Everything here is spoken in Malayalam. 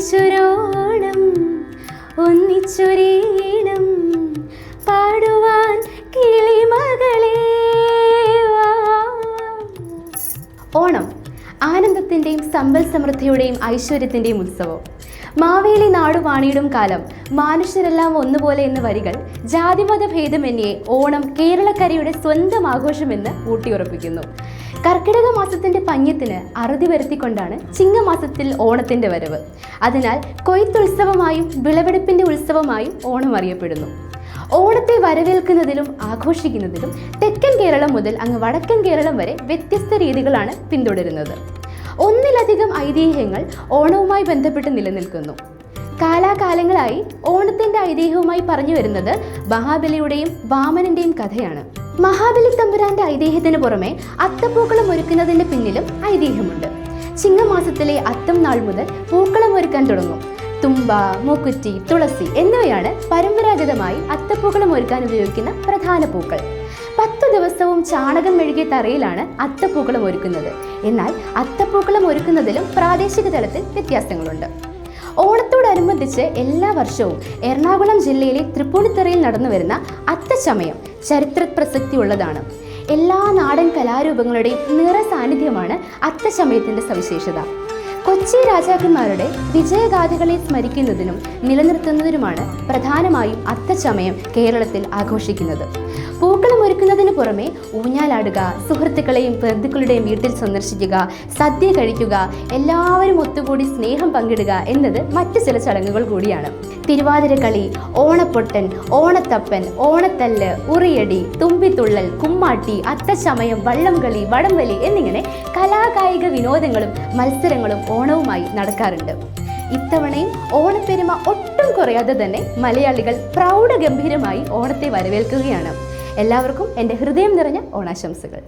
ഒന്നിച്ചൊരോണം ഒന്നിച്ചൊരീണം പാടുവാൻ കിളിമകളെ ഓണം ആനന്ദത്തിന്റെയും സമ്പൽ സമൃദ്ധിയുടെയും ഐശ്വര്യത്തിന്റെയും ഉത്സവം. മാവേലി നാടുവാണിയിടും കാലം മനുഷ്യരെല്ലാം ഒന്നുപോലെ എന്ന വരികൾ ജാതിമത ഭേദമന്യേ ഓണം കേരളക്കരയുടെ സ്വന്തം ആഘോഷമെന്ന് ഊട്ടിയുറപ്പിക്കുന്നു. കർക്കിടക മാസത്തിന്റെ പഞ്ഞത്തിന് അറുതി വരുത്തിക്കൊണ്ടാണ് ചിങ്ങമാസത്തിൽ ഓണത്തിന്റെ വരവ്. അതിനാൽ കൊയ്ത്തുത്സവമായും വിളവെടുപ്പിന്റെ ഉത്സവമായും ഓണം അറിയപ്പെടുന്നു. ഓണത്തെ വരവേൽക്കുന്നതിലും ആഘോഷിക്കുന്നതിലും തെക്കൻ കേരളം മുതൽ അങ്ങ് വടക്കൻ കേരളം വരെ വ്യത്യസ്ത രീതികളാണ് പിന്തുടരുന്നത്. ഒന്നിലധികം ഐതിഹ്യങ്ങൾ ഓണവുമായി ബന്ധപ്പെട്ട് നിലനിൽക്കുന്നു. കാലാകാലങ്ങളായി ഓണത്തിന്റെ ഐതിഹ്യവുമായി പറഞ്ഞു വരുന്നത് മഹാബലിയുടെയും വാമനന്റെയും കഥയാണ്. മഹാബലി തമ്പുരാന്റെ ഐതിഹ്യത്തിന് പുറമെ അത്തപ്പൂക്കളം ഒരുക്കുന്നതിന്റെ പിന്നിലും ഐതിഹ്യമുണ്ട്. ചിങ്ങമാസത്തിലെ അത്തം നാൾ മുതൽ പൂക്കളം ഒരുക്കാൻ തുടങ്ങും. തുമ്പ മൂക്കുറ്റി തുളസി എന്നിവയാണ് പരമ്പരാഗതമായി അത്തപ്പൂക്കളം ഒരുക്കാൻ ഉപയോഗിക്കുന്ന പ്രധാന പൂക്കൾ. പത്തു ദിവസവും ചാണകം മെഴുകിയ തറയിലാണ് അത്തപ്പൂക്കളം ഒരുക്കുന്നത്. എന്നാൽ അത്തപ്പൂക്കളം ഒരുക്കുന്നതിലും പ്രാദേശിക തലത്തിൽ വ്യത്യാസങ്ങളുണ്ട്. ഓണത്തോടനുബന്ധിച്ച് എല്ലാ വർഷവും എറണാകുളം ജില്ലയിലെ തൃപ്പൂണിത്തറയിൽ നടന്നു വരുന്ന അത്തച്ചമയം ചരിത്ര പ്രസക്തിയുള്ളതാണ് എല്ലാ നാടൻ കലാരൂപങ്ങളുടെയും നിറ സാന്നിധ്യമാണ് അത്തച്ചമയത്തിന്റെ സവിശേഷത. കൊച്ചി രാജാക്കന്മാരുടെ വിജയഗാഥകളെ സ്മരിക്കുന്നതിനും നിലനിർത്തുന്നതിനുമാണ് പ്രധാനമായും അത്തച്ചമയം കേരളത്തിൽ ആഘോഷിക്കുന്നത്. പൂക്കളം ഒരുക്കുന്നതിന് പുറമെ ഊഞ്ഞാലാടുക സുഹൃത്തുക്കളെയും ബന്ധുക്കളുടെയും വീട്ടിൽ സന്ദർശിക്കുക സദ്യ കഴിക്കുക എല്ലാവരും ഒത്തുകൂടി സ്നേഹം പങ്കിടുക എന്നത് മറ്റു ചില ചടങ്ങുകൾ കൂടിയാണ്. തിരുവാതിരക്കളി ഓണപ്പൊട്ടൻ ഓണത്തപ്പൻ ഓണത്തല്ല് ഉറിയടി തുമ്പിത്തുള്ളൽ കുമ്മാട്ടി അത്തച്ചമയം വള്ളംകളി വടംവലി എന്നിങ്ങനെ കലാകായിക വിനോദങ്ങളും മത്സരങ്ങളും ഓണവുമായി നടക്കാറുണ്ട്. ഇത്തവണയും ഓണപ്പെരുമ ഒട്ടും കുറയാതെ തന്നെ മലയാളികൾ പ്രൗഢഗംഭീരമായി ഓണത്തെ വരവേൽക്കുകയാണ്. എല്ലാവർക്കും എന്റെ ഹൃദയം നിറഞ്ഞ ഓണാശംസകൾ.